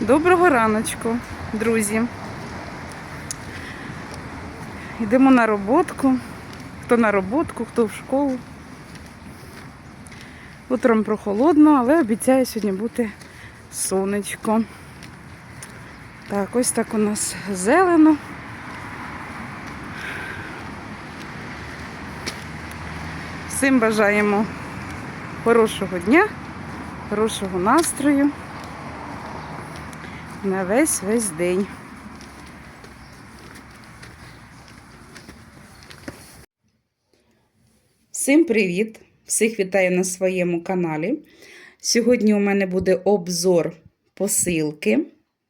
Доброго раночку, друзі. Йдемо на роботку. Хто на роботку, хто в школу. Утром прохолодно, але обіцяє сьогодні бути сонечко. Так, ось так у нас зелено. Всім бажаємо хорошого дня, хорошого настрою на весь весь день. Всім привіт! Всіх вітаю на своєму каналі. Сьогодні у мене буде обзор посилки.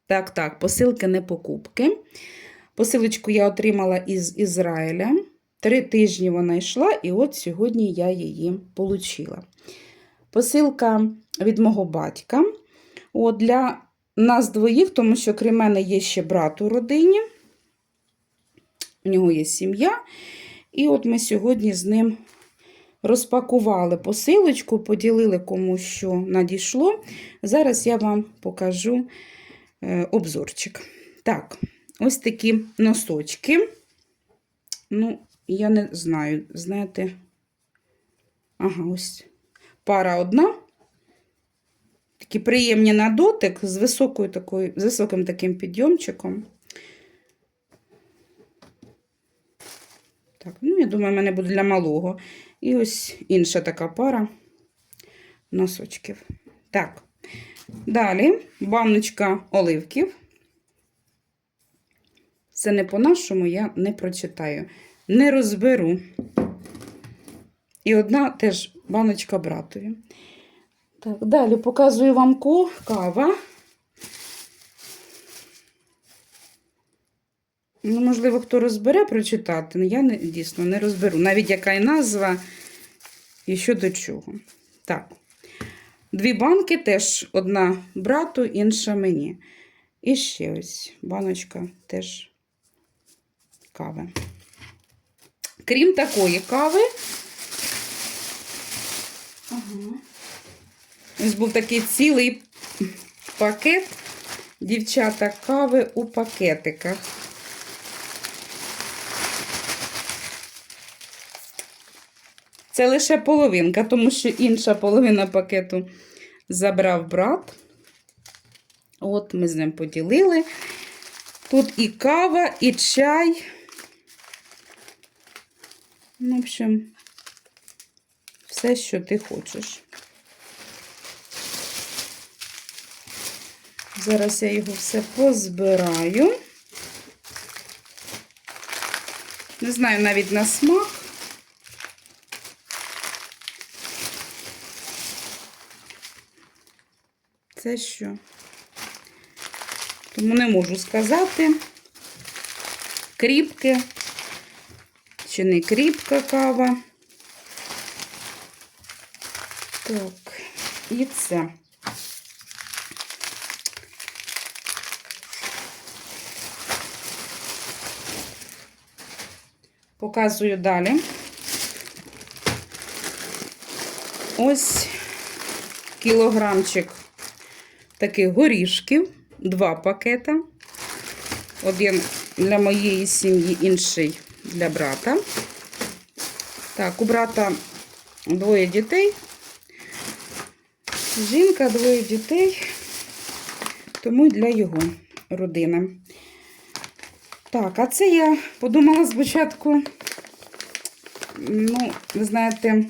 Так, так, посилки не покупки. Посилочку я отримала із Ізраїля. Три тижні вона йшла, і от сьогодні я її отримала. Посилка від мого батька. От для нас двоїх, тому що крім мене є ще брат у родині. У нього є сім'я. І от ми сьогодні з ним розпакували посилочку, поділили кому що надійшло. Зараз я вам покажу е, обзорчик. Так, ось такі носочки. Ну, я не знаю, знаєте. Ага, ось пара одна. Такі приємні на дотик з високою такою, з високим таким підйомчиком. Так, ну, я думаю, в мене буде для малого. І ось інша така пара носочків. Так, далі баночка оливків. Це не по-нашому, я не прочитаю. Не розберу. І одна теж баночка братові. Так, далі показую вам кава. Ну, можливо, хто розбере прочитати, але я не, дійсно не розберу. Навіть яка і назва і що до чого. Так. Дві банки теж одна брату, інша мені. І ще ось баночка теж кави. Крім такої кави, ага. Ось був такий цілий пакет дівчата кави у пакетиках. Це лише половинка, тому що інша половина пакету забрав брат. От ми з ним поділили. Тут і кава, і чай. Ну, в общем, все, що ти хочеш. Зараз я його все позбираю. Не знаю навіть на смак. Це що? Тому не можу сказати, кріпке чи не кріпка кава. Так, і це. Показую далі. Ось кілограмчик таких горішків, два пакета. Один для моєї сім'ї, інший для брата. Так, у брата двоє дітей. Жінка, двоє дітей, тому і для його родини. Так, а це я подумала спочатку, ну, ви знаєте,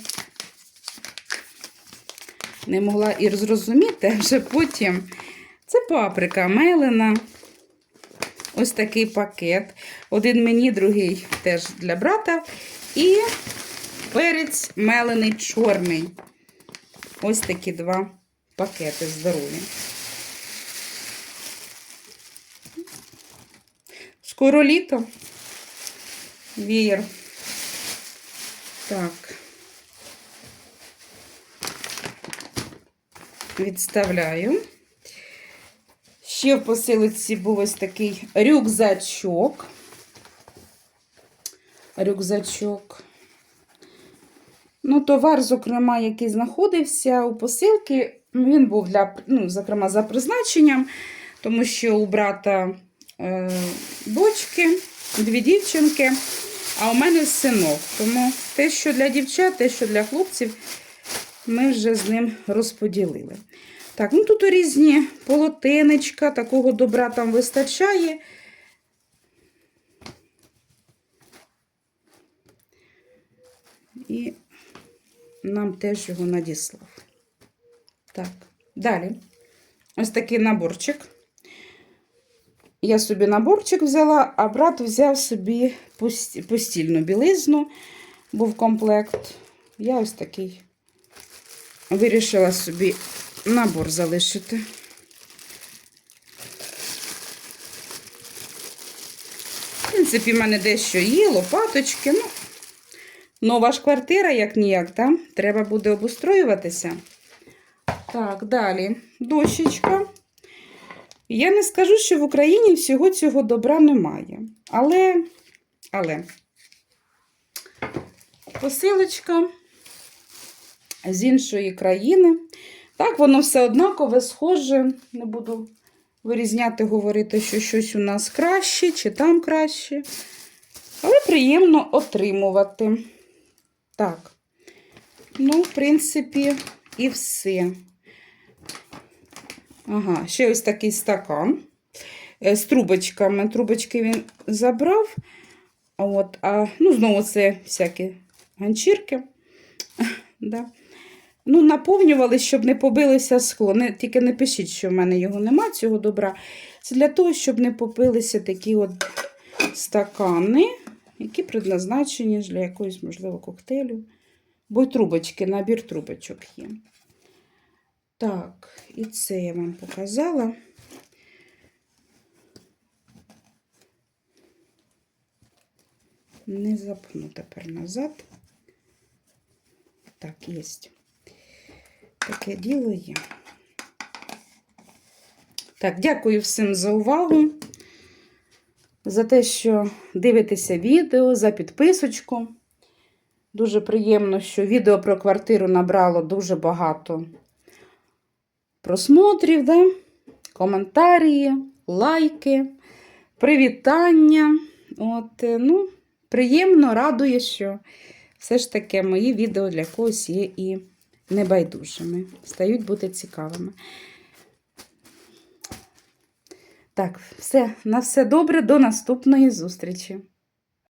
не могла і зрозуміти, вже потім. Це паприка мелена. Ось такий пакет. Один мені, другий теж для брата. І перець мелений чорний. Ось такі два пакети здорові. Скоро літо. Вієр. Так. Відставляю. Ще в посилочці був ось такий рюкзачок. Рюкзачок. Ну, товар, зокрема, який знаходився у посилки, він був для, ну, зокрема, за призначенням. тому що у брата е, дочки, дві дівчинки, а у мене синок. Тому те, що для дівчат, те, що для хлопців, ми вже з ним розподілили. Так, ну тут різні полотенечка, такого добра там вистачає. І нам теж його надіслав. Так, далі. Ось такий наборчик. Я собі наборчик взяла, а брат взяв собі постільну білизну, був комплект. Я ось такий вирішила собі набор залишити. В принципі, в мене дещо є, лопаточки. Ну, нова ж квартира, як ніяк, там треба буде обустроюватися. Так, далі. Дощечка. Я не скажу, що в Україні всього цього добра немає. Але, але посилочка з іншої країни. Так, воно все однакове, схоже. Не буду вирізняти, говорити, що щось у нас краще чи там краще. Але приємно отримувати. Так. Ну, в принципі, і все. Ага, ще ось такий стакан е, з трубочками. Трубочки він забрав. От, а, ну, знову це всякі ганчірки. Да. Ну, наповнювали, щоб не побилося скло. Не, тільки не пишіть, що в мене його нема, цього добра. Це для того, щоб не попилися такі от стакани, які предназначені для якогось, можливо, коктейлю. Бо трубочки, набір трубочок є. Так, і це я вам показала. Не запну тепер назад. Так, є. Таке діло є. Так, дякую всім за увагу, за те, що дивитеся відео, за підписочку. Дуже приємно, що відео про квартиру набрало дуже багато просмотрів, да? коментарі, лайки, привітання. От, е, ну, приємно, радує, що все ж таки мої відео для когось є і небайдужими. Стають бути цікавими. Так, все, на все добре, до наступної зустрічі.